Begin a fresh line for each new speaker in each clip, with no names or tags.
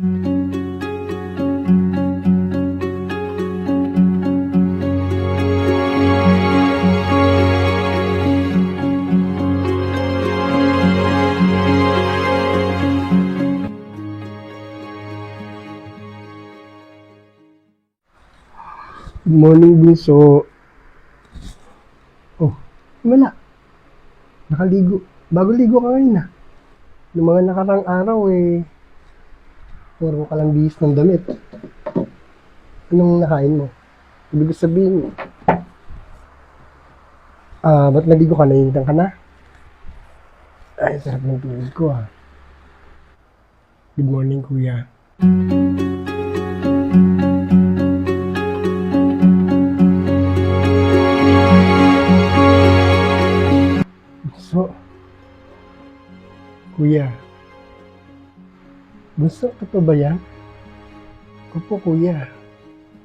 Morning, Bunso. Oh, wala. Nakaligo. Bago ligo ka ngayon na. Yung mga nakarang araw eh, puro ka lang bihis ng damit. Anong nakain mo? Ibig sabihin, ah, ba't naligo ka? Naiinitan ka na? Ay, sarap ng tulog ko ah. Good morning, kuya. Bunso. Kuya. Bunso, totoo ba yan? Opo, kuya.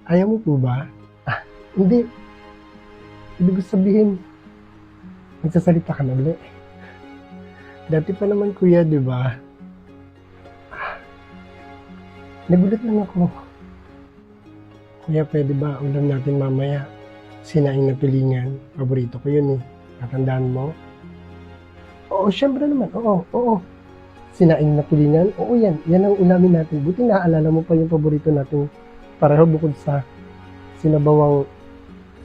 Ayaw mo po ba? Ah, hindi. Ibig ko sabihin, nagsasalita ka na ulit. Dati pa naman, kuya, di ba? Ah, nagulat lang ako. Kuya, pwede ba ulam natin mamaya? Sinaing na pilingan. Paborito ko yun eh. Natandaan mo? Oo, syempre naman. Oo, oo. Sinaing na tulingan? Oo, yan. Yan ang ulamin natin. Buti naaalala mo pa yung paborito natin. Pareho bukod sa sinabawang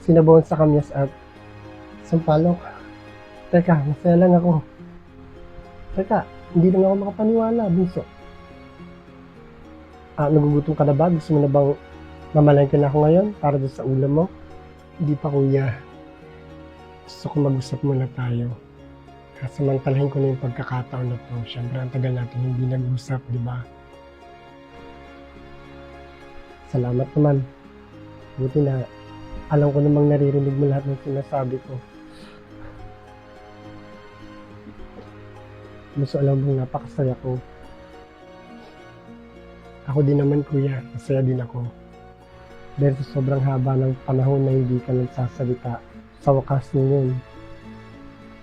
sinabawang sa kamyas at sampalok. Teka, masaya lang ako. Teka, hindi lang ako makapaniwala, bunso. Ah, nagugutom ka na ba? Gusto mo na bang mamalengke na ako ngayon para doon sa ulam mo? Hindi pa, kuya. Gusto ko mag-usap muna tayo. Samantalahin ko na yung pagkakataon na to. Siyempre, ang tagal natin hindi nag-usap, di ba? Salamat naman. Buti na alam ko namang naririnig mo lahat ng sinasabi ko. Gusto alam mo napakasaya ko. Ako din naman kuya, masaya din ako. Dahil sa sobrang haba ng panahon na hindi ka nagsasalita, sa wakas ngayon,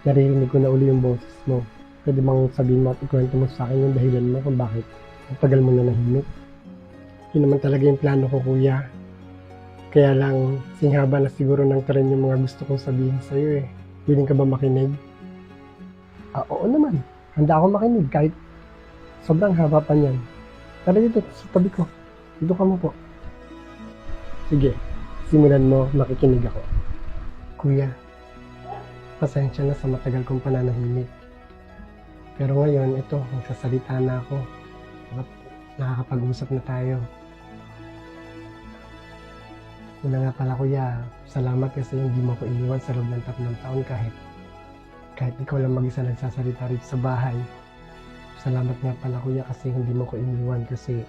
naririnig ko na uli yung boses mo. Pwede bang sabihin mo at ikwento mo sa akin yung dahilan mo kung bakit ang tagal mo na nahimik. Yun naman talaga yung plano ko, kuya. Kaya lang, singhaba na siguro ng tren yung mga gusto kong sabihin sa'yo eh. Willing ka ba makinig? Ah, oo naman. Handa ako makinig kahit sobrang haba pa niyan. Tara dito, sa tabi ko. Dito ka mo po. Sige, simulan mo, makikinig ako. Kuya, pasensya na sa matagal kong pananahimik. Pero ngayon, ito, magsasalita na ako. Nakakapag-usap na tayo. Una nga pala kuya, salamat kasi hindi mo ko iniwan sa loob ng tatlong taon kahit kahit ikaw lang mag-isa nagsasalita rito sa bahay. Salamat nga pala kuya kasi hindi mo ko iniwan kasi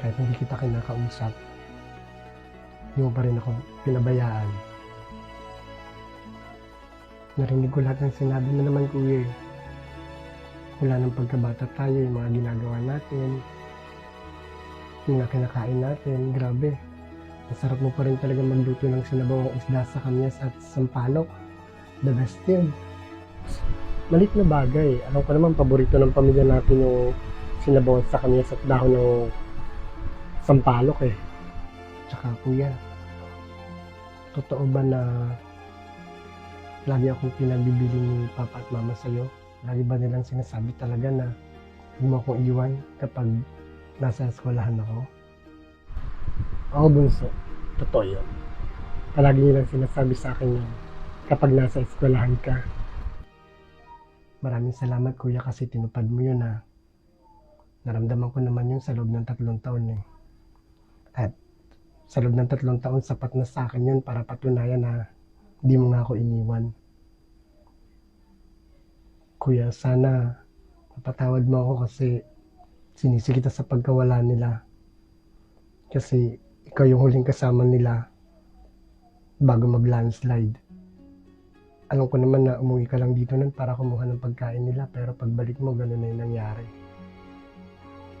kahit hindi kita kinakausap, hindi mo pa rin ako pinabayaan. Narinig ko lahat ng sinabi mo naman kuya eh. Mula ng pagkabata tayo, yung mga ginagawa natin, yung mga kinakain natin, grabe. Masarap mo pa rin talaga magluto ng sinabawang isda sa kamyas at sampalok. The best yun. Malit na bagay. Alam ko naman, paborito ng pamilya natin yung sinabawang sa kamyas at dahon ng sampalok eh. Tsaka kuya, totoo ba na lagi akong pinagbibili ni papa at mama sa'yo? Lagi ba nilang sinasabi talaga na hindi mo akong iwan kapag nasa eskwelahan ako? Oo, bunso. Totoo yun. Palagi nilang sinasabi sa akin yun kapag nasa eskwelahan ka. Maraming salamat kuya kasi tinupad mo yun ha. Naramdaman ko naman yun sa loob ng tatlong taon eh. At sa loob ng tatlong taon sapat na sa akin yun para patunayan na hindi mo nga ako iniwan. Kuya, sana mapatawad mo ako kasi sinisi kita sa pagkawala nila. Kasi ikaw yung huling kasama nila bago mag-landslide. Alam ko naman na umuwi ka lang dito nun para kumuha ng pagkain nila pero pagbalik mo gano'n na yung nangyari.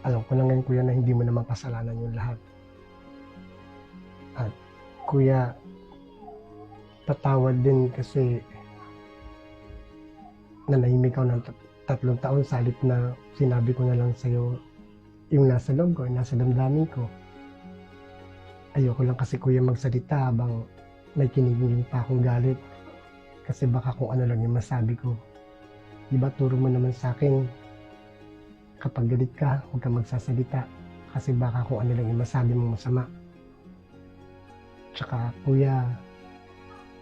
Alam ko na ngayon kuya na hindi mo naman kasalanan yung lahat. At kuya, patawad din kasi nanahimik ako ng tat- tatlong taon salit na sinabi ko na lang sa'yo yung nasa loob ko, nasa damdamin ko. Ayoko lang kasi kuya magsalita habang may kinigingin pa akong galit. Kasi baka kung ano lang yung masabi ko. Di ba turo mo naman sa akin, kapag galit ka, huwag kang magsasalita. Kasi baka kung ano lang yung masabi mong masama. Tsaka kuya,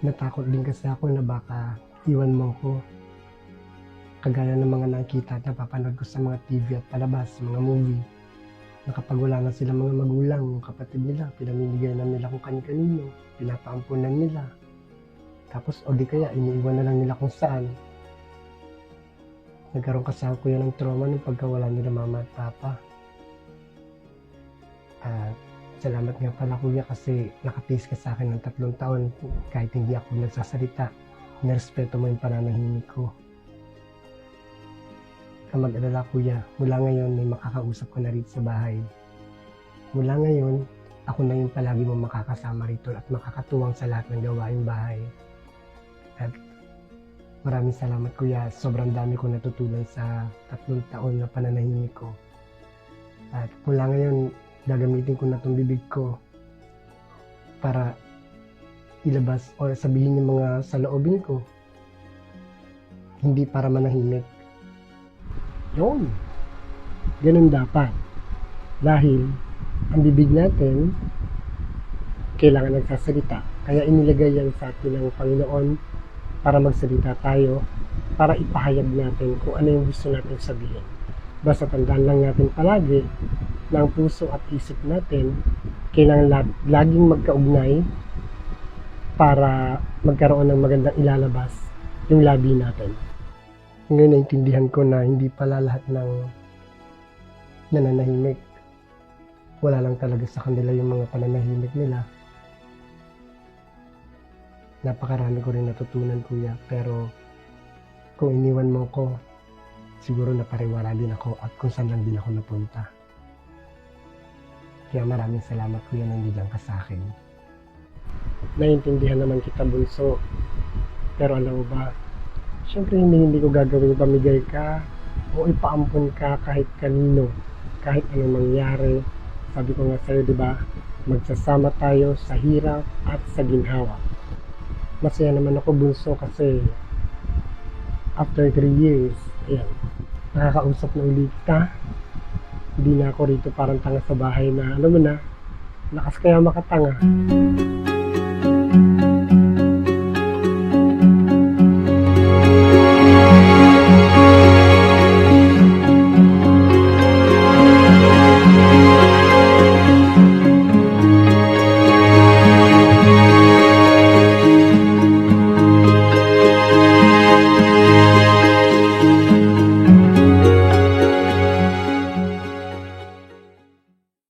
natakot din kasi ako na baka iwan mo ko. Kagaya ng mga nakita at napapanood ko sa mga TV at palabas, mga movie, na kapag wala na silang mga magulang, yung kapatid nila, pinamimigay na nila kung kani-kanino, pinapaampunan nila. Tapos, o di kaya, iniiwan na lang nila kung saan. Nagkaroon kasi ako kuya ng trauma nung pagkawala nila mama at papa. At salamat nga pala kuya kasi nakatiis ka sa akin ng tatlong taon kahit hindi ako nagsasalita. Nirespeto mo yung pananahimik ko. Ka mag-alala kuya, mula ngayon may makakausap ko na rito sa bahay. Mula ngayon, ako na yung palagi mo makakasama rito at makakatuwang sa lahat ng gawaing bahay. At maraming salamat kuya, sobrang dami ko natutunan sa tatlong taon na pananahimik ko. At mula ngayon, gagamitin ko na itong bibig ko para ilabas o sabihin yung mga saloobin ko. Hindi para manahimik. Yun. Ganun dapat. Dahil ang bibig natin kailangan nagsasalita. Kaya inilagay yan sa atin ng Panginoon para magsalita tayo, para ipahayag natin kung ano yung gusto natin sabihin. Basta tandaan lang natin palagi na ang puso at isip natin kailangan lag- laging magkaugnay para magkaroon ng magandang ilalabas yung labi natin. Ngayon naintindihan ko na hindi pala lahat ng nananahimik. Wala lang talaga sa kanila yung mga pananahimik nila. Napakarami ko rin natutunan kuya pero kung iniwan mo ko siguro napariwala din ako at kung saan lang din ako napunta. Kaya maraming salamat kuya nandiyan ka sa akin. Naiintindihan naman kita bunso. Pero alam mo ba, syempre hindi hindi ko gagawin pamigay ka o ipaampun ka kahit kanino, kahit anong mangyari. Sabi ko nga sa'yo, di ba, magsasama tayo sa hirap at sa ginhawa. Masaya naman ako bunso kasi after 3 years, ayan, nakakausap na ulit ka. Hindi na ako rito parang tanga sa bahay na, alam mo na, lakas kaya makatanga.